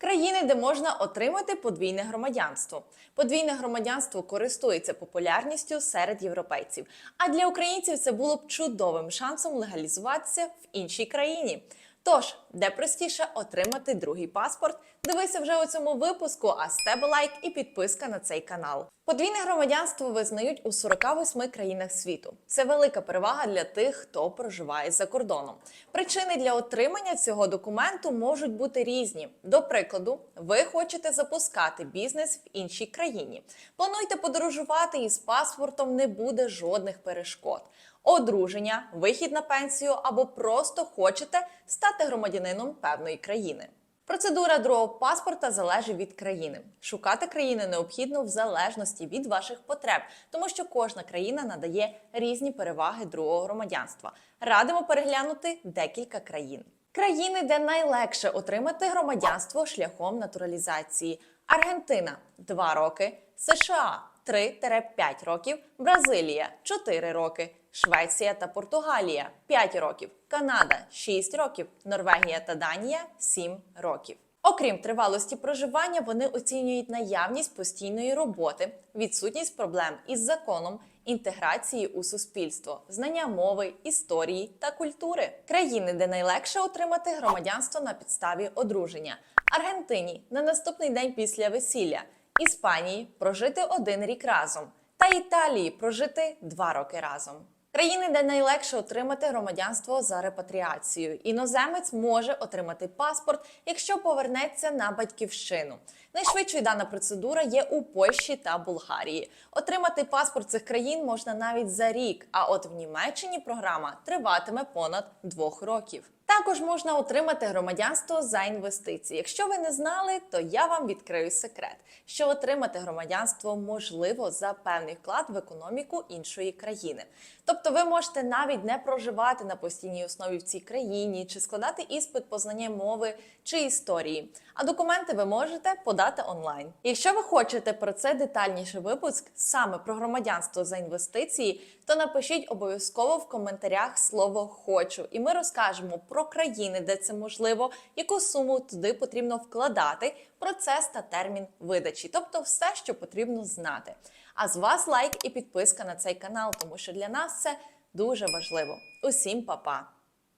Країни, де можна отримати подвійне громадянство. Подвійне громадянство користується популярністю серед європейців. А для українців це було б чудовим шансом легалізуватися в іншій країні. Тож, де простіше отримати другий паспорт? Дивися вже у цьому випуску, а з тебе лайк і підписка на цей канал. Подвійне громадянство визнають у 48 країнах світу. Це велика перевага для тих, хто проживає за кордоном. Причини для отримання цього документу можуть бути різні. До прикладу, ви хочете запускати бізнес в іншій країні. Плануєте подорожувати і з паспортом не буде жодних перешкод одруження, вихід на пенсію або просто хочете стати громадянином певної країни. Процедура другого паспорта залежить від країни. Шукати країни необхідно в залежності від ваших потреб, тому що кожна країна надає різні переваги другого громадянства. Радимо переглянути декілька країн. Країни, де найлегше отримати громадянство шляхом натуралізації: Аргентина 2 роки, США 3-5 років, Бразилія 4 роки, Швеція та Португалія 5 років, Канада 6 років, Норвегія та Данія 7 років. Окрім тривалості проживання, вони оцінюють наявність постійної роботи, відсутність проблем із законом, інтеграції у суспільство, знання мови, історії та культури. Країни, де найлегше отримати громадянство на підставі одруження, Аргентині на наступний день після весілля, Іспанії прожити один рік разом, та Італії прожити два роки разом. Країни, де найлегше отримати громадянство за репатріацією. Іноземець може отримати паспорт, якщо повернеться на батьківщину. Найшвидшою дана процедура є у Польщі та Болгарії. Отримати паспорт цих країн можна навіть за рік. А от в Німеччині програма триватиме понад двох років. Також можна отримати громадянство за інвестиції. Якщо ви не знали, то я вам відкрию секрет, що отримати громадянство можливо за певний вклад в економіку іншої країни. Тобто, ви можете навіть не проживати на постійній основі в цій країні чи складати іспит по знанню мови чи історії. А документи ви можете подати онлайн. Якщо ви хочете про це детальніший випуск саме про громадянство за інвестиції, то напишіть обов'язково в коментарях слово хочу, і ми розкажемо про країни, де це можливо, яку суму туди потрібно вкладати, процес та термін видачі, тобто все, що потрібно знати. А з вас лайк і підписка на цей канал, тому що для нас це дуже важливо. Усім па-па!